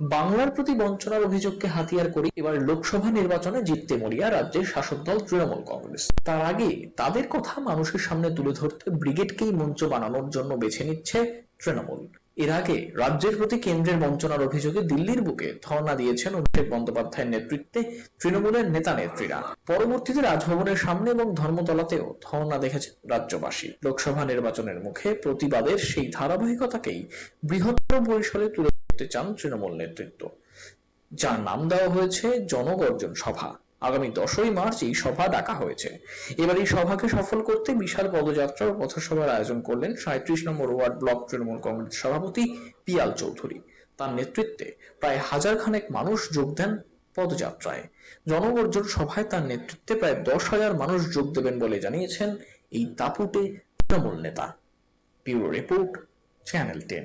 বাংলার প্রতি বঞ্চনার অভিযোগকে হাতিয়ার করে এবার লোকসভা নির্বাচনে জিততে মরিয়া রাজ্যের শাসক দল তৃণমূল কংগ্রেস। তার আগে তাদের কথা মানুষের সামনে তুলে ধরতে ব্রিগেডকেই মঞ্চ বানানোর জন্য বেছে নিচ্ছে তৃণমূল। এর আগে রাজ্যের প্রতি কেন্দ্রের বঞ্চনার অভিযোগে দিল্লির বুকে ধর্ণা দিয়েছেন অভিষেক বন্দ্যোপাধ্যায়ের নেতৃত্বে তৃণমূলের নেতা নেত্রীরা। পরবর্তীতে রাজভবনের সামনে এবং ধর্মতলাতেও ধর্ণা দেখেছেন রাজ্যবাসী। লোকসভা নির্বাচনের মুখে প্রতিবাদের সেই ধারাবাহিকতাকেই বৃহত্তর পরিসরে তুলে ধরতে চান তৃণমূল নেতৃত্ব। যার নাম দেওয়া হয়েছে জনগর্জন সভা। আগামী দশই মার্চ এই সভা ডাকা হয়েছে। এবার এই সভাকে সফল করতে বিশাল পদযাত্রা ও পথসভার আয়োজন করলেন সাঁত্রিশ নম্বর ওয়ার্ড ব্লক তৃণমূল কংগ্রেস সভাপতি পিয়াল চৌধুরী। তার নেতৃত্বে প্রায় হাজার খানেক মানুষ যোগ দেন পদযাত্রায়। জনগর্জন সভায় তার নেতৃত্বে প্রায় দশ হাজার মানুষ যোগ দেবেন বলে জানিয়েছেন এই দাপুটে তৃণমূল নেতা। Bureau report, channel ten.